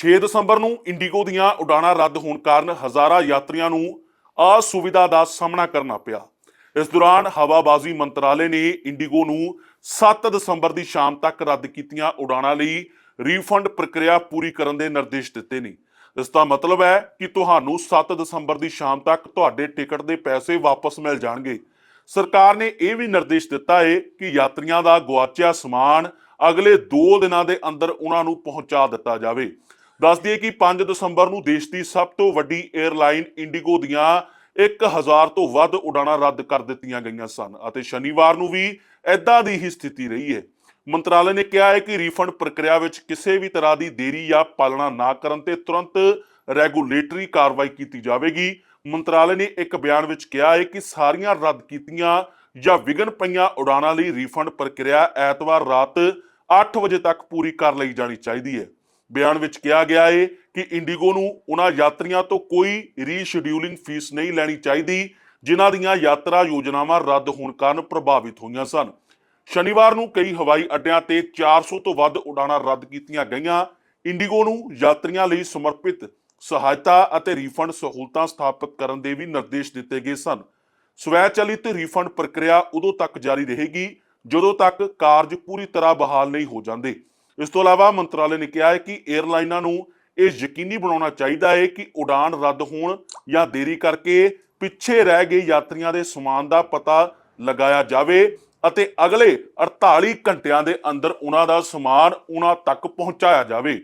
6 ਦਸੰਬਰ ਨੂੰ ਇੰਡੀਗੋ ਦੀਆਂ ਉਡਾਣਾਂ ਰੱਦ ਹੋਣ ਕਾਰਨ ਹਜ਼ਾਰਾਂ ਯਾਤਰੀਆਂ ਨੂੰ ਅਸੁਵਿਧਾ ਦਾ ਸਾਹਮਣਾ ਕਰਨਾ ਪਿਆ। ਇਸ ਦੌਰਾਨ ਹਵਾਬਾਜ਼ੀ ਮੰਤਰਾਲੇ ਨੇ ਇੰਡੀਗੋ ਨੂੰ 7 ਦਸੰਬਰ ਦੀ ਸ਼ਾਮ ਤੱਕ ਰੱਦ ਕੀਤੀਆਂ ਉਡਾਣਾਂ ਲਈ ਰੀਫੰਡ ਪ੍ਰਕਿਰਿਆ ਪੂਰੀ ਕਰਨ ਦੇ ਨਿਰਦੇਸ਼ ਦਿੱਤੇ ਨੇ। ਇਸ ਦਾ ਮਤਲਬ ਹੈ ਕਿ ਤੁਹਾਨੂੰ 7 ਦਸੰਬਰ ਦੀ ਸ਼ਾਮ ਤੱਕ ਤੁਹਾਡੇ ਟਿਕਟ ਦੇ ਪੈਸੇ ਵਾਪਸ ਮਿਲ ਜਾਣਗੇ। ਸਰਕਾਰ ਨੇ ਇਹ ਵੀ ਨਿਰਦੇਸ਼ ਦਿੱਤਾ ਹੈ ਕਿ ਯਾਤਰੀਆਂ ਦਾ ਗੁਆਚਿਆ ਸਮਾਨ ਅਗਲੇ 2 ਦਿਨਾਂ ਦੇ ਅੰਦਰ ਉਹਨਾਂ ਨੂੰ ਪਹੁੰਚਾ ਦਿੱਤਾ ਜਾਵੇ। ਦੱਸ ਦਈਏ ਕਿ 5 ਦਸੰਬਰ ਨੂੰ ਦੇਸ਼ ਦੀ ਸਭ ਤੋਂ ਵੱਡੀ 에ਅਰਲਾਈਨ ਇੰਡੀਗੋ ਦੀਆਂ 1000 ਤੋਂ ਵੱਧ ਉਡਾਣਾਂ ਰੱਦ ਕਰ ਦਿੱਤੀਆਂ ਗਈਆਂ ਸਨ ਅਤੇ ਸ਼ਨੀਵਾਰ ਨੂੰ ਵੀ ਐਦਾਂ ਦੀ ਹੀ ਸਥਿਤੀ ਰਹੀ ਹੈ। ਮੰਤਰਾਲੇ ਨੇ ਕਿਹਾ ਹੈ ਕਿ ਰੀਫੰਡ ਪ੍ਰਕਿਰਿਆ ਵਿੱਚ ਕਿਸੇ ਵੀ ਤਰ੍ਹਾਂ ਦੀ ਦੇਰੀ ਜਾਂ ਪਾਲਣਾ ਨਾ ਕਰਨ ਤੇ ਤੁਰੰਤ ਰੈਗੂਲੇਟਰੀ ਕਾਰਵਾਈ ਕੀਤੀ ਜਾਵੇਗੀ। ਮੰਤਰਾਲੇ ਨੇ ਇੱਕ ਬਿਆਨ ਵਿੱਚ ਕਿਹਾ ਹੈ ਕਿ ਸਾਰੀਆਂ ਰੱਦ ਕੀਤੀਆਂ ਜਾਂ ਵਿਘਨ ਪਈਆਂ ਉਡਾਣਾਂ ਲਈ ਰੀਫੰਡ ਪ੍ਰਕਿਰਿਆ ਐਤਵਾਰ ਰਾਤ 8 ਵਜੇ ਤੱਕ ਪੂਰੀ ਕਰ ਲਈ ਜਾਣੀ ਚਾਹੀਦੀ ਹੈ। ਬਿਆਨ ਵਿੱਚ ਕਿਹਾ ਗਿਆ ਹੈ ਕਿ ਇੰਡੀਗੋ ਨੂੰ ਉਹਨਾਂ ਯਾਤਰੀਆਂ ਤੋਂ ਕੋਈ ਰੀਸ਼ਡਿਊਲਿੰਗ ਫੀਸ ਨਹੀਂ ਲੈਣੀ ਚਾਹੀਦੀ, ਜਿਨ੍ਹਾਂ ਦੀਆਂ ਯਾਤਰਾ ਯੋਜਨਾਵਾਂ ਰੱਦ ਹੋਣ ਕਾਰਨ ਪ੍ਰਭਾਵਿਤ ਹੋਈਆਂ ਸਨ। ਸ਼ਨੀਵਾਰ ਨੂੰ ਕਈ ਹਵਾਈ ਅੱਡਿਆਂ ਤੇ 400 ਤੋਂ ਵੱਧ ਉਡਾਣਾਂ ਰੱਦ ਕੀਤੀਆਂ ਗਈਆਂ। ਇੰਡੀਗੋ ਨੂੰ ਯਾਤਰੀਆਂ ਲਈ ਸਮਰਪਿਤ ਸਹਾਇਤਾ ਅਤੇ ਰੀਫੰਡ ਸਹੂਲਤਾਂ ਸਥਾਪਿਤ ਕਰਨ ਦੇ ਵੀ ਨਿਰਦੇਸ਼ ਦਿੱਤੇ ਗਏ ਸਨ। ਸਵੈਚਲਿਤ ਰੀਫੰਡ ਪ੍ਰਕਿਰਿਆ ਉਦੋਂ ਤੱਕ ਜਾਰੀ ਰਹੇਗੀ, ਜਦੋਂ ਤੱਕ ਕਾਰਜ ਪੂਰੀ ਤਰ੍ਹਾਂ ਬਹਾਲ ਨਹੀਂ ਹੋ ਜਾਂਦੇ। ਇਸ ਤੋਂ ਇਲਾਵਾ ਮੰਤਰਾਲੇ ਨੇ ਕਿਹਾ ਹੈ ਕਿ 에ਅਰਲਾਈਨਾਂ ਨੂੰ ਇਹ ਯਕੀਨੀ ਬਣਾਉਣਾ ਚਾਹੀਦਾ ਹੈ ਕਿ ਉਡਾਨ ਰੱਦ ਹੋਣ ਜਾਂ ਦੇਰੀ ਕਰਕੇ ਪਿੱਛੇ ਰਹਿ ਗਏ ਯਾਤਰੀਆਂ ਦੇ ਸਮਾਨ ਦਾ ਪਤਾ ਲਗਾਇਆ ਜਾਵੇ ਅਤੇ ਅਗਲੇ 48 ਘੰਟਿਆਂ ਦੇ ਅੰਦਰ ਉਹਨਾਂ ਦਾ ਸਮਾਨ ਉਹਨਾਂ ਤੱਕ ਪਹੁੰਚਾਇਆ ਜਾਵੇ।